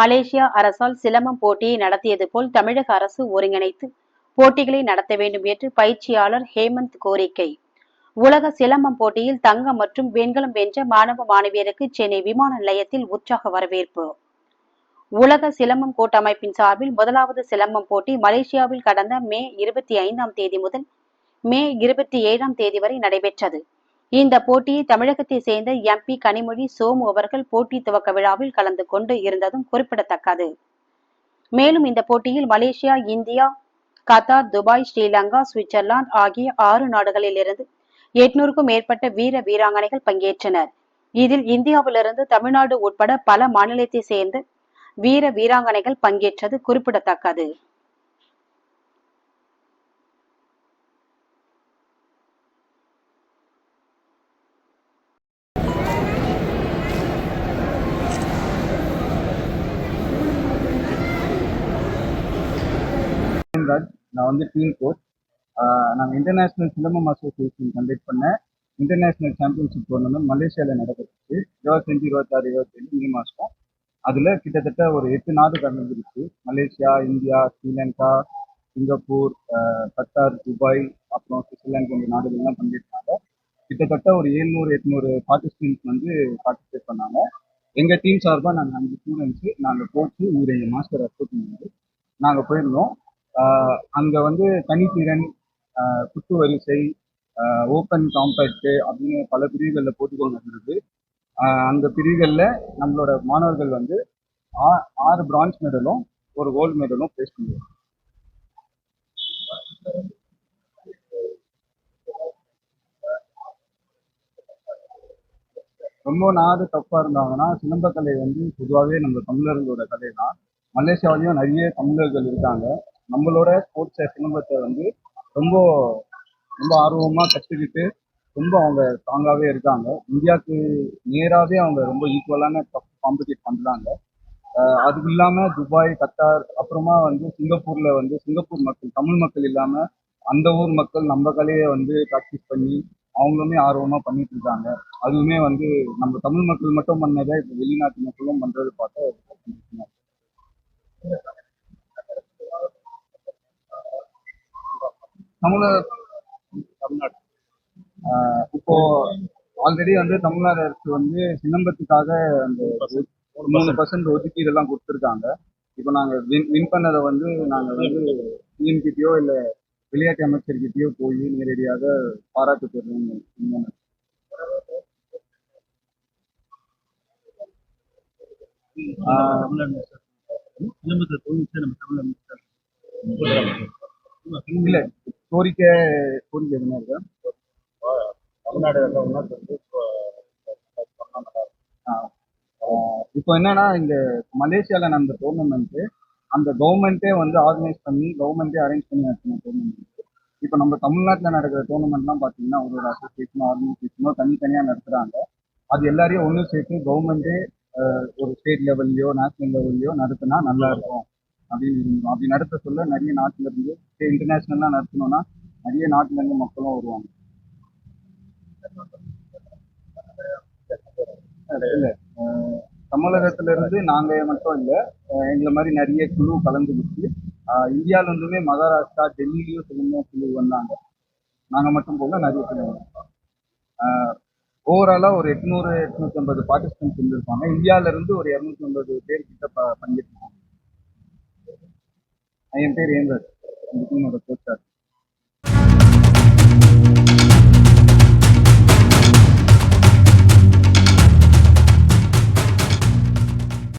Malaysia அரசால் சிலம்பம் போட்டியை நடத்தியது போல் தமிழக அரசு ஒருங்கிணைத்து போட்டிகளை நடத்த வேண்டும் என்று பயிற்சியாளர் ஹேமந்த் கோரிக்கை. உலக சிலம்பம் போட்டியில் தங்கம் மற்றும் வெண்கலம் வென்ற மாணவ மாணவியருக்கு சென்னை விமான நிலையத்தில் உற்சாக வரவேற்பு. உலக சிலம்பம் கூட்டமைப்பின் சார்பில் முதலாவது சிலம்பம் போட்டி மலேசியாவில் கடந்த மே இருபத்தி ஐந்தாம் தேதி முதல் மே இருபத்தி ஏழாம் தேதி வரை நடைபெற்றது. இந்த போட்டியை தமிழகத்தை சேர்ந்த எம்பி கனிமொழி சோமு அவர்கள் போட்டி துவக்க விழாவில் கலந்து கொண்டு இருந்ததும் குறிப்பிடத்தக்கது. மேலும் இந்த போட்டியில் Malaysia India Qatar Dubai Sri Lanka Switzerland ஆகிய ஆறு நாடுகளிலிருந்து எட்நூறுக்கும் மேற்பட்ட வீர வீராங்கனைகள் பங்கேற்றனர். இதில் இந்தியாவிலிருந்து தமிழ்நாடு உட்பட பல மாநிலத்தை சேர்ந்து வீர வீராங்கனைகள் பங்கேற்றது குறிப்பிடத்தக்கது. ராஜ் நான் வந்து டீம் கோச் நாங்கள் இன்டர்நேஷ்னல் சிலம்பம் அசோசியேஷன் கண்டக்ட் பண்ண இன்டர்நேஷ்னல் சாம்பியன்ஷிப் டோர்னமெண்ட் மலேசியாவில் நடந்துருச்சு இருபத்தஞ்சு இருபத்தாறு இருபத்தேழு மே மாதம் அதில் கிட்டத்தட்ட ஒரு எட்டு நாடு கலந்துருச்சு Malaysia India Sri Lanka Singapore Qatar Dubai அப்புறம் சுவிட்சர்லாந்து போன்ற நாடுகள்லாம் பங்கேற்றாங்க. கிட்டத்தட்ட ஒரு ஏழ்நூறு எட்நூறு பார்ட்டிசிபென்ட்ஸ் வந்து பார்ட்டிசிபேட் பண்ணாங்க. எங்கள் டீம் சார்பாக நாங்கள் அஞ்சு ஸ்டூடெண்ட்ஸு நாங்கள் கோச்சு இவர் எங்கள் மாஸ்டர் அசோக் நாங்கள் போயிருந்தோம். அங்க வந்து தனித்திறன் குத்து வரிசை ஓப்பன் காம்பேக்ட் அப்படின்னு பல பிரிவுகளில் போட்டிகள் நடந்தது அந்த பிரிவுகளில் நம்மளோட மாணவர்கள் வந்து ஆ- ஆறு பிரான்ஸ் மெடலும் ஒரு கோல்டு மெடலும் பிளேஸ் பண்ணுவாங்க ரொம்ப நாடு தப்பாக இருந்தாங்கன்னா சிலம்பக்கலை வந்து பொதுவாகவே நம்ம தமிழர்களோட கலை தான் மலேசியாவிலையும் நிறைய தமிழர்கள் இருக்காங்க. நம்மளோட ஸ்போர்ட்ஸை சிலம்பத்தை வந்து ரொம்ப ரொம்ப ஆர்வமாக கற்றுக்கிட்டு ரொம்ப அவங்க ஸ்ட்ராங்காகவே இருக்காங்க. இந்தியாவுக்கு நேராகவே அவங்க ரொம்ப ஈக்குவலான காம்படிட் பண்ணுறாங்க அது இல்லாமல் துபாய் கத்தார் அப்புறமா வந்து சிங்கப்பூரில் வந்து சிங்கப்பூர் மக்கள் தமிழ் மக்கள் இல்லாமல் அந்த ஊர் மக்கள் நம்ம கலையை வந்து ப்ராக்டிஸ் பண்ணி அவங்களுமே ஆர்வமாக பண்ணிட்டு இருக்காங்க. அதுவுமே வந்து நம்ம தமிழ் மக்கள் மட்டும் பண்ணதை இப்போ வெளிநாட்டு மக்களும் பண்ணுறது பார்த்தா தமிழக தமிழ்நாடு. இப்போ ஆல்ரெடி வந்து தமிழ்நாடு அரசு வந்து சிலம்பத்துக்காக அந்த மூணு பர்சன்ட் ஒதுக்கீடு எல்லாம் கொடுத்துருக்காங்க. இப்போ நாங்கள் வின் வின் பண்ணதை வந்து நாங்கள் வந்து சிஎம்கிட்டயோ இல்லை விளையாட்டு அமைச்சர்கிட்டயோ போய் நேரடியாக பாராட்டு பெறணும் தமிழ் இல்ல. கோரிக்கை கோரிக்கை என்ன இருக்கு? தமிழ்நாடு இப்போ என்னன்னா இந்த மலேசியால நடந்த டோர்னமெண்ட் அந்த கவர்மெண்ட்டே வந்து ஆர்கனைஸ் பண்ணி கவர்மெண்ட்டே அரேஞ்ச் பண்ணி நடத்தின டோர்னமெண்ட் இப்போ நம்ம தமிழ்நாட்டில் நடக்கிற டோர்னமெண்ட்லாம் பார்த்தீங்கன்னா ஒரு ஒரு அசோசியேஷனோ ஆர்கனைசேஷனோ தனித்தனியாக நடத்துகிறாங்க அது எல்லாரையும் ஒன்று சேர்த்து கவர்மெண்ட்டே ஒரு ஸ்டேட் லெவல்லையோ நேஷனல் லெவல்லையோ நடத்தினா நல்லா இருக்கும். அப்படின்னு அப்படி நடத்த சொல்ல நிறைய நாட்டுல இருந்து இன்டர்நேஷ்னலாக நடத்தணும்னா நிறைய நாட்டுல இருந்து மக்களும் வருவாங்க. இல்லை தமிழகத்துல இருந்து நாங்க மட்டும் இல்ல எங்களை மாதிரி நிறைய குழு கலந்துக்கிட்டு அஹ் இந்தியால இருந்துமே மகாராஷ்டிரா டெல்லியிலயும் சிலம்பம் குழு வந்தாங்க. நாங்க மட்டும் போக நிறைய குழு ஓவராலாக ஓவராலா ஒரு எட்நூறு எட்நூத்தி ஐம்பது பார்ட்டிசிபென்ட்ஸ் இருந்திருப்பாங்க. இந்தியால இருந்து ஒரு இருநூத்தி ஐம்பது பேர் கிட்ட பங்கேற்பாங்க ఆయన పేరు ఏం రాదు. అందుకని నాకు వచ్చారు